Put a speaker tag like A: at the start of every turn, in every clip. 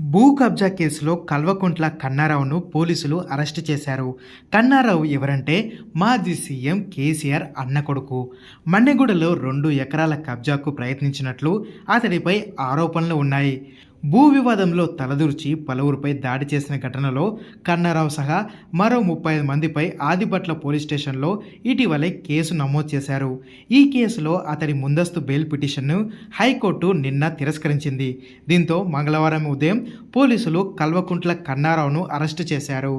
A: భూ కబ్జా కేసులో కల్వకుంట్ల కన్నారావును పోలీసులు అరెస్టు చేశారు. కన్నారావు ఎవరంటే మాజీ సీఎం కేసీఆర్ అన్న కొడుకు. మన్నెగూడలో రెండు ఎకరాల కబ్జాకు ప్రయత్నించినట్లు అతడిపై ఆరోపణలు ఉన్నాయి. భూ వివాదంలో తలదూర్చి పలువురిపై దాడి చేసిన ఘటనలో కన్నారావు సహా మరో ముప్పై ఐదు మందిపై ఆదిపట్ల పోలీస్ స్టేషన్లో ఇటీవలే కేసు నమోదు చేశారు. ఈ కేసులో అతడి ముందస్తు బెయిల్ పిటిషన్ను హైకోర్టు నిన్న తిరస్కరించింది. దీంతో మంగళవారం ఉదయం పోలీసులు కల్వకుంట్ల కన్నారావును అరెస్టు చేశారు.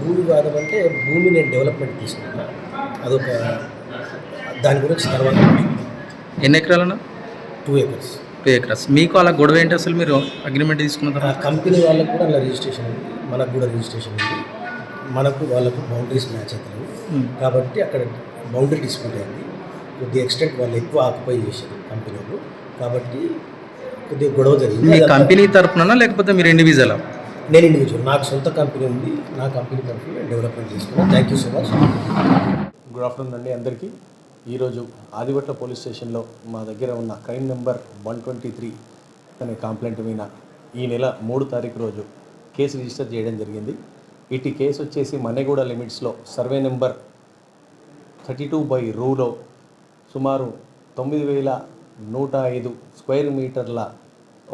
B: భూ వివాదం అంటే భూమి నేను డెవలప్మెంట్ తీసుకున్నా. అదొక దాని గురించి తర్వాత
C: ఎన్ని ఎకరాలను
B: టూ ఏకర్స్
C: టూ మీకు అలా గొడవ ఏంటి అసలు మీరు అగ్రిమెంట్ తీసుకున్న తర్వాత?
B: కంపెనీ వాళ్ళకు కూడా అలా రిజిస్ట్రేషన్ ఉంది. మనకు కూడా రిజిస్ట్రేషన్ ఉంది. మనకు వాళ్ళకు బౌండరీస్ మ్యాచ్ అవుతాయి. కాబట్టి అక్కడ బౌండరీ డిస్ప్యూట్ అయింది. కొద్ది ఎక్స్టెంట్ వాళ్ళు ఎక్కువ ఆక్యుపై చేశారు కంపెనీలు కాబట్టి కొద్దిగా గొడవ జరిగింది.
C: మీ కంపెనీ తరపున లేకపోతే మీరు ఇండివిజువల్
B: నేను ఇండివిజువల్ నాకు సొంత కంపెనీ ఉంది. నా కంపెనీ తరఫున నేను డెవలప్మెంట్ చేసుకున్నాను thank you so much good afternoon అండి అందరికీ. ఈరోజు ఆదివట్ల పోలీస్ స్టేషన్లో మా దగ్గర ఉన్న crime number one twenty three అనే కంప్లైంట్ మీద ఈ నెల మూడు తారీఖు రోజు కేసు రిజిస్టర్ చేయడం జరిగింది. ఇటు కేసు వచ్చేసి మన్నెగూడ లిమిట్స్లో survey number thirty two by రూలో సుమారు తొమ్మిది వేల నూట ఐదు స్క్వేర్ మీటర్ల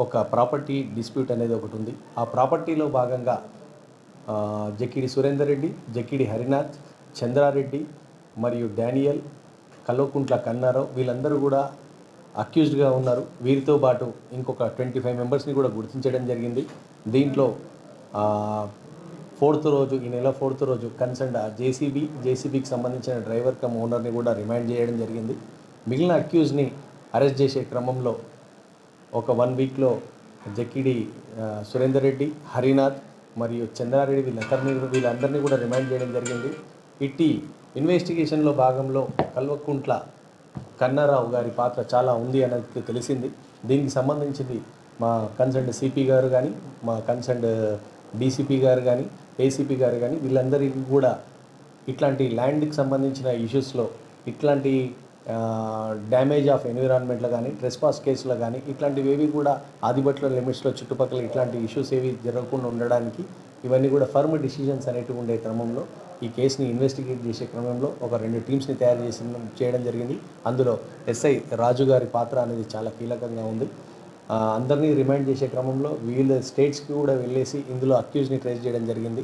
B: ఒక ప్రాపర్టీ డిస్ప్యూట్ అనేది ఒకటి ఉంది. ఆ ప్రాపర్టీలో భాగంగా జక్కిడి సురేందర్ రెడ్డి జక్కిడి హరినాథ్ చంద్రారెడ్డి మరియు డానియల్ కల్వకుంట్ల కన్నారావు వీళ్ళందరూ కూడా అక్యూజ్డ్గా ఉన్నారు. వీరితో పాటు ఇంకొక ట్వంటీ ఫైవ్ మెంబర్స్ని కూడా గుర్తించడం జరిగింది. దీంట్లో ఫోర్త్ రోజు ఈ నెల ఫోర్త్ రోజు కన్సర్న్ జేసీబీ జేసీబీకి సంబంధించిన డ్రైవర్ కమ్ ఓనర్ని కూడా రిమైండ్ చేయడం జరిగింది. మిగిలిన అక్యూజ్ని అరెస్ట్ చేసే క్రమంలో ఒక వన్ వీక్లో జక్కిడి సురేందర్ రెడ్డి హరినాథ్ మరియు చంద్రారెడ్డి వీళ్ళందరినీ వీళ్ళందరినీ కూడా రిమైండ్ చేయడం జరిగింది. ఇట్టి ఇన్వెస్టిగేషన్లో భాగంలో కల్వకుంట్ల కన్నారావు గారి పాత్ర చాలా ఉంది అనేది తెలిసింది. దీనికి సంబంధించింది మా కన్సర్న్ సిపి గారు కానీ మా కన్సర్న్ డీసీపీ గారు కానీ ఏసీపీ గారు కానీ వీళ్ళందరికీ కూడా ఇట్లాంటి ల్యాండ్కి సంబంధించిన ఇష్యూస్లో ఇట్లాంటి డ్యామేజ్ ఆఫ్ ఎన్విరాన్మెంట్లో కానీ ట్రెస్పాస్ కేసులో కానీ ఇట్లాంటివి ఏవి కూడా ఆదిబట్ల లిమిట్స్లో చుట్టుపక్కల ఇట్లాంటి ఇష్యూస్ ఏవి జరగకుండా ఉండడానికి ఇవన్నీ కూడా ఫర్మ్ డిసిషన్స్ అనేటివి ఉండే క్రమంలో ఈ కేసుని ఇన్వెస్టిగేట్ చేసే క్రమంలో ఒక రెండు టీమ్స్ని తయారు చేసి చేయడం జరిగింది. అందులో ఎస్ఐ రాజు గారి పాత్ర అనేది చాలా కీలకంగా ఉంది. అందరినీ రిమైండ్ చేసే క్రమంలో వీళ్ళ స్టేట్స్కి కూడా వెళ్ళేసి ఇందులో అక్యూజ్ని ట్రేస్ చేయడం జరిగింది.